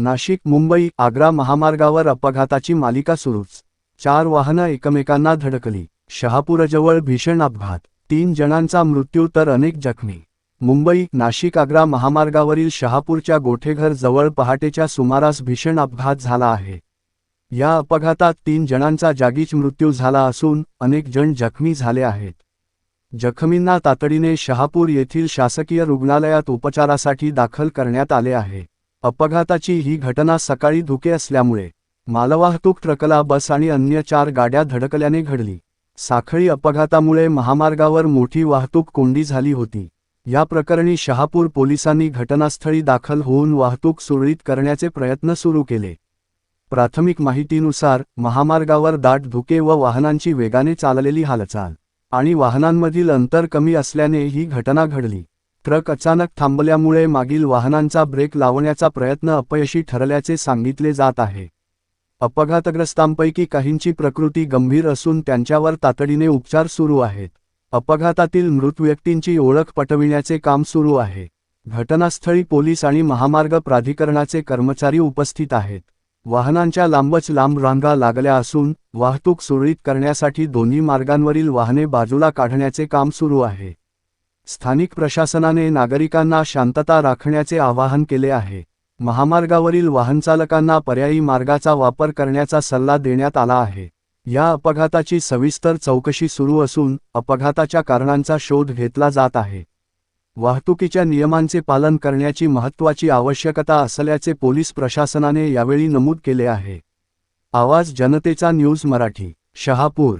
नाशिक मुंबई आग्रा महामार्गावर अपघाताची मालिका सुरूच. चार वाहनं एकमेकांना धडकली. शहापूरजवळ भीषण अपघात. तीन जणांचा मृत्यू तर अनेक जखमी. मुंबई नाशिक आग्रा महामार्गावरील शहापूरच्या गोठेघर जवळ पहाटेच्या सुमारास भीषण अपघात झाला आहे. या अपघातात तीन जणांचा जागीच मृत्यू झाला असून अनेक जण जखमी झाले आहेत. जखमींना तातडीने शहापूर येथील शासकीय रुग्णालयात उपचारासाठी दाखल करण्यात आले आहे. अपघाताची ही घटना सकाळी धुके असल्यामुळे मालवाहतूक ट्रकला बस आणि अन्य चार गाड्या धडकल्याने घडली. साखळी अपघातामुळे महामार्गावर मोठी वाहतूक कोंडी झाली होती. या प्रकरणी शहापूर पोलिसांनी घटनास्थळी दाखल होऊन वाहतूक सुरळीत करण्याचे प्रयत्न सुरू केले. प्राथमिक माहितीनुसार महामार्गावर दाट धुके व वाहनांची वेगाने चाललेली हालचाल आणि वाहनांमधील अंतर कमी असल्याने ही घटना घडली. ट्रक अचानक थांबल्यामुळे मागील वाहनांचा ब्रेक लावण्याचा प्रयत्न अपयशी ठरल्याचे सांगितले जात आहे. अपघातग्रस्तांपैकी काहींची प्रकृती गंभीर असून त्यांच्यावर तातडीने उपचार सुरू आहेत. अपघातातील मृत व्यक्तींची ओळख पटविण्याचे काम सुरू आहे. घटनास्थळी पोलीस आणि महामार्ग प्राधिकरणाचे कर्मचारी उपस्थित आहेत. वाहनांच्या लांबच लांब रांगा लागल्या असून वाहतूक सुरळीत करण्यासाठी दोन्ही मार्गांवरील वाहने बाजूला काढण्याचे काम सुरू आहे. स्थानिक प्रशासनाने नागरिकांना शांतता राखण्याचे आवाहन केले आहे. महामार्गावरील वाहनचालकांना पर्यायी मार्गाचा वापर करण्याचा सल्ला देण्यात आला आहे. या अपघाताची सविस्तर चौकशी सुरू असून अपघाताच्या कारणांचा शोध घेतला जात आहे. वाहतुकीच्या नियमांचे पालन करण्याची महत्त्वाची आवश्यकता असल्याचे पोलीस प्रशासनाने यावेळी नमूद केले आहे. आवाज जनतेचा न्यूज मराठी शहापूर.